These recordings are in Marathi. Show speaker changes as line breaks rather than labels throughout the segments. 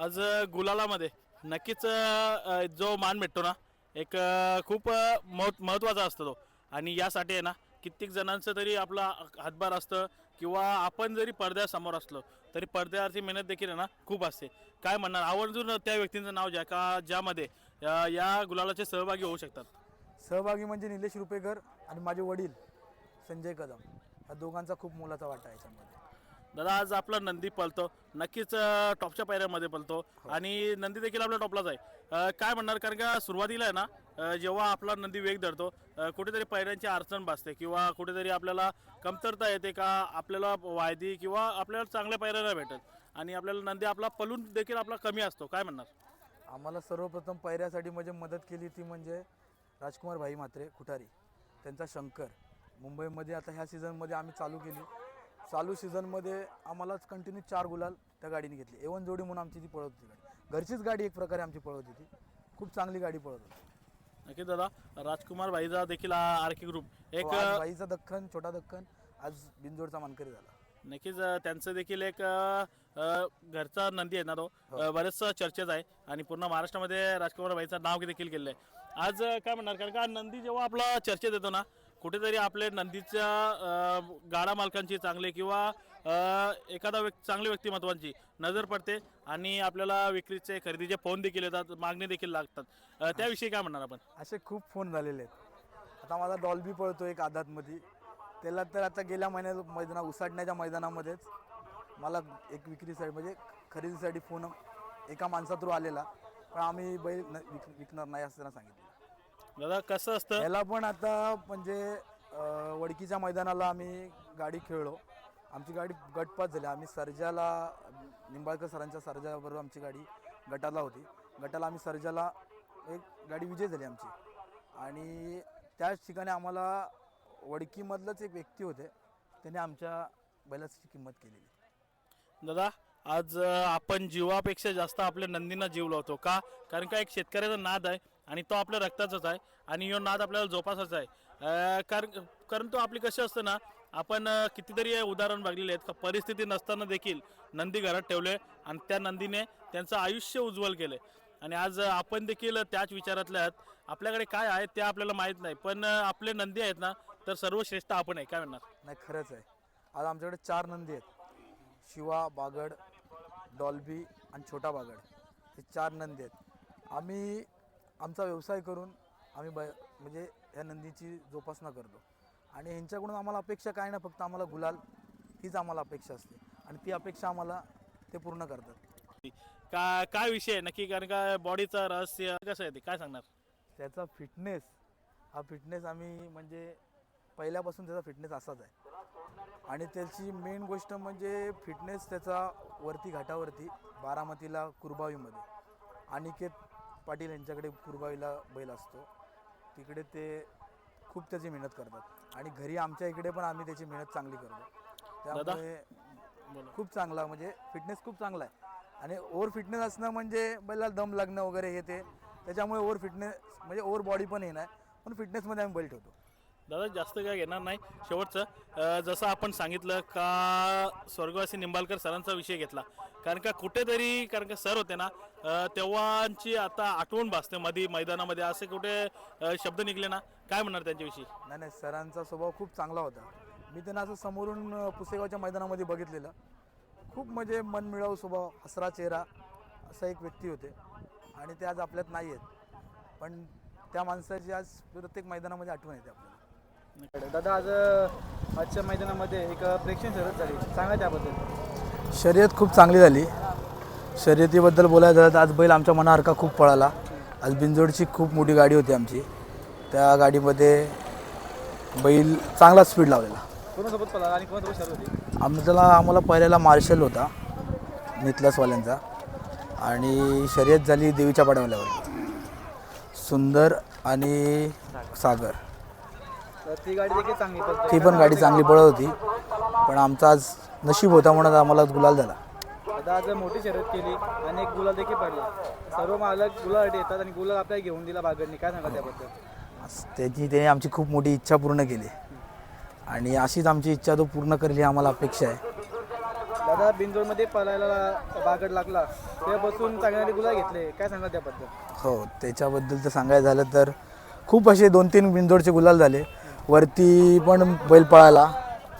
आज गुलालामध्ये नक्कीच जो मान भेटतो ना एक खूप महत् महत्त्वाचा असतो तो. आणि यासाठी आहे ना कित्येक जणांचं तरी आपला हातभार असतं किंवा आपण जरी पडद्यासमोर असलो तरी पडद्यावरची मेहनत देखील आहे ना खूप असते. काय म्हणणार? आवर्जून त्या व्यक्तींचं नाव ज्या का ज्यामध्ये या गुलालाचे सहभागी होऊ शकतात?
सहभागी म्हणजे निलेश रुपेकर आणि माझे वडील संजय कदम. ह्या दोघांचा खूप मोलाचा वाटा आहे याच्यामध्ये.
दादा आज आपला नंदी पळतो. नक्कीच अ, टॉपच्या पायऱ्यामध्ये पळतो. आणि नंदी देखील आपल्या टॉपलाच आहे. अ, काय म्हणणार? कारण का सुरुवातीला आहे ना अ, जेव्हा आपला नंदी वेग धरतो अ, कुठेतरी पायऱ्यांची अडचण भासते किंवा कुठेतरी आपल्याला कमतरता येते का आपल्याला वायदी किंवा आपल्याला चांगल्या पायऱ्या नाही भेटत. आणि आपल्याला नंदी आपला पलून देखील आपला कमी असतो. काय म्हणणार?
आम्हाला सर्वप्रथम पायऱ्यासाठी म्हणजे मदत केली ती म्हणजे राजकुमार भाई म्हात्रे कुठारी. त्यांचा शंकर. मुंबईमध्ये आता ह्या सीझनमध्ये आम्ही चालू केली. चालू सीझनमध्ये आम्हालाच कंटिन्यू चार गुलाल त्या गाडीने घेतली. एवन जोडी म्हणून आमची ती पळत होती गाडी. घरचीच गाडी एक प्रकारे आमची पळत होती. खूप चांगली गाडी पळत होती.
नक्कीच दादा राजकुमार भाईचा देखील आरके ग्रुप एक
हो, आज भाईचा दख्खन छोटा दख्खन आज बिनजोडचा मानकरी झाला.
नक्कीच अ, त्यांचं देखील एक अ, अ, घरचा नंदी आहे ना तो. अ, बरेच चर्चेत आहे आणि पूर्ण महाराष्ट्रामध्ये राजकुमार भाईचं नाव देखील केलेलं आहे. आज अ, काय म्हणणार? कारण का नंदी जेव्हा आपला चर्चेत येतो ना कुठेतरी आपले नंदीच्या गाडा मालकांची चांगले किंवा एखादा व्यक्ती चांगली व्यक्तिमत्वांची नजर पडते आणि आपल्याला विक्रीचे खरेदीचे फोन देखील येतात मागणी देखील लागतात. त्याविषयी काय म्हणणार आपण?
असे खूप फोन झालेले आहेत. आता माझा डॉल्बी पळतो एक आधातमध्ये त्याला तर आता गेल्या महिन्यात मैदाना उसाडण्याच्या मैदानामध्येच मला एक विक्रीसाठी म्हणजे खरेदीसाठी फोन एका माणसा थ्रू आलेला. पण आम्ही बैल न- विक- विकणार नाही असं त्यांना सांगितलं.
दादा कसं असतं?
याला पण आता म्हणजे अं, वडकीच्या मैदानाला आम्ही गाडी खेळलो. आमची गाडी गटपात झाली. आम्ही सर्जाला निंबाळकर सरांच्या सर्जाबरोबर आमची गाडी गटाला होती. गटाला आम्ही सर्जाला एक गाडी विजय झाली आमची. आणि त्याच ठिकाणी आम्हाला वडकीमधलंच एक व्यक्ती होते. त्याने आमच्या बैलाची किंमत केलेली.
दादा आज अ, आपण जीवापेक्षा जास्त आपल्या नंदींना जीव लावतो का? कारण का एक शेतकऱ्याचा नाद आहे. आणि तो आपल्या रक्ताचाच आहे. आणि यो नाद आपल्याला जोपासाचा आहे. कारण कारण तो आपली कशी असतं ना आपण कितीतरी उदाहरण बघलेले आहेत. का परिस्थिती नसताना देखील नंदी घरात ठेवले आणि त्या नंदीने त्यांचं आयुष्य उज्ज्वल केले. आणि आज आपण देखील त्याच विचारातले आहात. आपल्याकडे काय आहे ते आपल्याला माहीत नाही. पण आपले नंदी आहेत ना तर सर्वश्रेष्ठ आपण आहे. काय म्हणणार?
नाही खरंच आहे. आज आमच्याकडे चार नंदी आहेत. शिवा बागड डॉल्बी आणि छोटा बागड. हे चार नंदी आहेत. आम्ही आमचा व्यवसाय करून आम्ही ब म्हणजे या नंदीची जोपासना करतो. आणि ह्यांच्याकडून आम्हाला अपेक्षा काय नाही फक्त आम्हाला गुलाल हीच आम्हाला अपेक्षा असते. आणि ती अपेक्षा आम्हाला ते पूर्ण करतात.
का काय विषय आहे? नक्की कारण का बॉडीचं रहस्य कसं आहे ते? काय सांगणार?
त्याचा फिटनेस हा फिटनेस आम्ही म्हणजे पहिल्यापासून त्याचा फिटनेस असाच आहे. आणि त्याची मेन गोष्ट म्हणजे फिटनेस त्याचा वरती घाटावरती बारामतीला कुरबावीमध्ये. अनिकेत पाटील यांच्याकडे कुरबावीला बैल असतो. तिकडे ते खूप त्याची मेहनत करतात. आणि घरी आमच्या इकडे पण आम्ही त्याची मेहनत चांगली करतो. त्यामुळे खूप चांगला म्हणजे फिटनेस खूप चांगला आहे. आणि ओव्हर फिटनेस असणं म्हणजे बैलाला दम लागणं वगैरे हे ते. त्याच्यामुळे ओव्हर फिटनेस म्हणजे ओव्हर बॉडी पण येणार पण फिटनेसमध्ये आम्ही बैल ठेवतो.
दादा जास्त काय घेणार नाही. शेवटचं जसं आपण सांगितलं का स्वर्गवासी निंबाळकर सरांचा विषय घेतला. कारण का कुठेतरी कारण का सर होते ना तेव्हाची आता आठवण भासते. मध्ये मैदानामध्ये असे कुठे अं, शब्द निघले ना? काय म्हणणार त्यांच्याविषयी?
नाही नाही सरांचा स्वभाव खूप चांगला होता. मी त्यांना असं समोरून अं, पुसेगावच्या मैदानामध्ये बघितलेलं. खूप म्हणजे मनमिळावू स्वभाव हसरा चेहरा असा एक व्यक्ती होते. आणि ते आज आपल्यात नाही आहेत. पण त्या माणसाची आज प्रत्येक मैदानामध्ये आठवण येते आपल्याला.
दादा आज आजच्या मैदानामध्ये एक प्रेक्षण शर्यत झाली. सांगा त्याबद्दल.
शर्यत खूप चांगली झाली. शर्यतीबद्दल बोलायचं झालं तर आज बैल आमच्या मनासारखा खूप पळाला. आज बिंजोडची खूप मोठी गाडी होती आमची. त्या गाडीमध्ये बैल चांगला स्पीड लावलेला.
कोणासोबत पळा आणि कोणासोबत शर्यत होती?
आमच्याला आम्हाला पहिल्याला मार्शल होता नितलसवाल्यांचा. आणि शर्यत झाली देवीच्या पाडवल्यावर सुंदर आणि सागर.
तर ती गाडी देखील चांगली पळते.
ती पण गाडी चांगली पळत होती. पण आमचा आज नशीब होता म्हणून आम्हाला गुलाल झाला.
आज मोठी शर्यत केली आणि एक गुलाल देखील पडला सर्व मालक गुलासाठी येतात आणि गुलाल आपल्याला घेऊन दिला बागडनी काय सांगा त्याबद्दल?
त्याची त्याने आमची खूप मोठी इच्छा पूर्ण केली. आणि अशीच आमची इच्छा तो पूर्ण करेल आम्हाला अपेक्षा आहे.
दादा बिंजोडमध्ये पळायला बागड लागला तेव्हापासून चांगले गुलाल घेतले. काय सांगाल त्याबद्दल?
हो त्याच्याबद्दल तर सांगायचं झालं तर खूप असे दोन तीन बिंदोडचे गुलाल झाले. वरती पण बैल पळाला.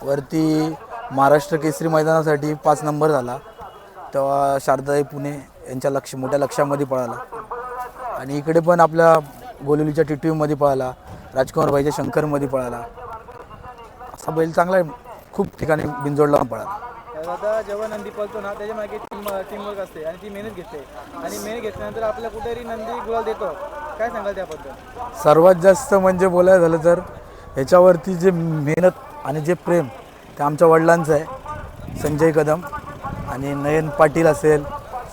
वरती महाराष्ट्र केसरी मैदानासाठी पाच नंबर झाला. तेव्हा शारदाई पुणे यांच्या लक्ष मोठ्या लक्षामध्ये पळाला. आणि इकडे पण आपल्या गोलिवलीच्या टिटवीमध्ये पळाला राजकुमार भाईच्या शंकरमध्ये पळाला. असा बैल चांगला आहे. खूप ठिकाणी बिंजोडला पळाला.
आता जेव्हा नंदी पळतो ना त्याच्यामागे टीम टीमवर्क असते आणि ती मेहनत घेते. आणि मेहनत घेतल्यानंतर आपल्याला कुठेतरी नंदी गुलाल देतो. काय सांगाल त्याबद्दल?
सर्वात जास्त म्हणजे बोलायचं झालं तर ह्याच्यावरती जे मेहनत आणि जे प्रेम ते आमच्या वडिलांचं आहे. संजय कदम. आणि नयन पाटील असेल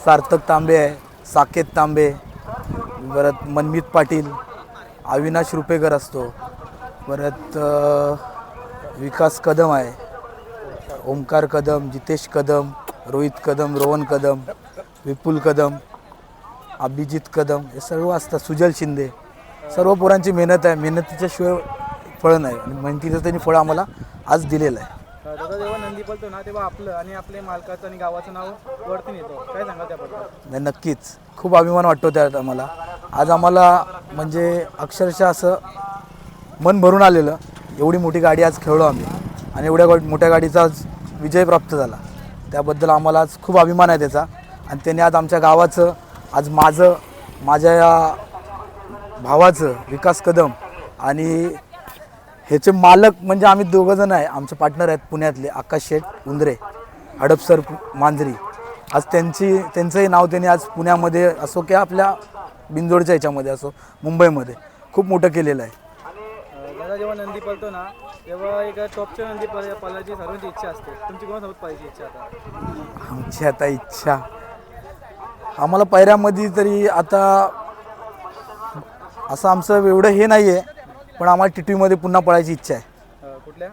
सार्थक तांबे आहे साकेत तांबे परत मनमित पाटील अविनाश रुपेकर असतो परत विकास कदम आहे ओमकार कदम जितेश कदम रोहित कदम रोहन कदम विपुल कदम अभिजित कदम हे सर्व असतात सुजल शिंदे. सर्व पोरांची मेहनत आहे मेहनतीच्या शिवाय फळं नाही. आणि मेहनतीचं त्यांनी फळ आम्हाला आज दिलेलं आहे.
जेव्हा ना तेव्हा आपलं आणि आपल्या मालकाचं आणि गावाचं नाव वरती येतो काय सांगा त्याबद्दल?
नाही नक्कीच. खूप अभिमान वाटतो त्यात आम्हाला. आज आम्हाला म्हणजे अक्षरशः असं मन भरून आलेलं. एवढी मोठी गाडी आज खेळलो आम्ही. आणि एवढ्या गा- मोठ्या गाडीचा आज विजय प्राप्त झाला. त्याबद्दल आम्हाला आज खूप अभिमान आहे त्याचा. आणि त्याने आज आमच्या गावाचं आज माझं माझ्या या भावाचं विकास कदम आणि ह्याचे मालक म्हणजे आम्ही दोघं जण आहे. आमचे पार्टनर आहेत पुण्यातले आकाश शेठ उंदरे हडपसर मांजरी. आज त्यांची त्यांचंही नाव त्यांनी आज पुण्यामध्ये असो किंवा आपल्या बिंदोडच्या ह्याच्यामध्ये असो मुंबईमध्ये खूप मोठं केलेलं आहे.
दादा जेव्हा नंदी पळतो ना तेव्हा एक टॉपच्या नंदी पळ पळायची सर्वांची इच्छा असते. तुमची कोणासोबत पाहिजे इच्छा आता?
आमची आता इच्छा. आम्हाला पायऱ्यामध्ये तरी आता असं आमचं एवढं हे नाही आहे पण आम्हाला टिटवीमध्ये पुन्हा पळायची इच्छा आहे.
अं, कुठल्या?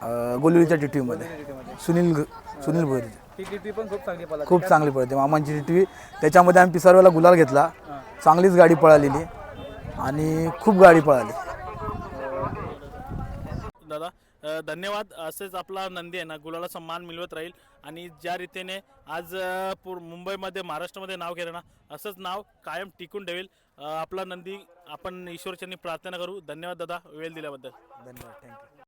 अं, गोलिवलीच्या टिटवीमध्ये.
टिटीमध्ये
सुनील सुनील भोईर
टिटी पण खूप चांगली पळाली.
खूप चांगली पळते. मामांची टिटवी. त्याच्यामध्ये आम्ही पिसारवेला गुलाल घेतला. चांगलीच गाडी पळालेली. आणि खूप गाडी पळाली.
दादा अ, धन्यवाद. असेच आपला नंदी आहे ना गुलाला सन्मान मिळवत राहील. आणि ज्या रीतीने आज अ, पूर मुंबईमध्ये महाराष्ट्रामध्ये नाव केलं ना असंच नाव कायम टिकून ठेवेल. आपला नंदी आपण ईश्वरच्यांनी प्रार्थना करू. धन्यवाद दादा वेळ दिल्याबद्दल.
धन्यवाद थँक्यू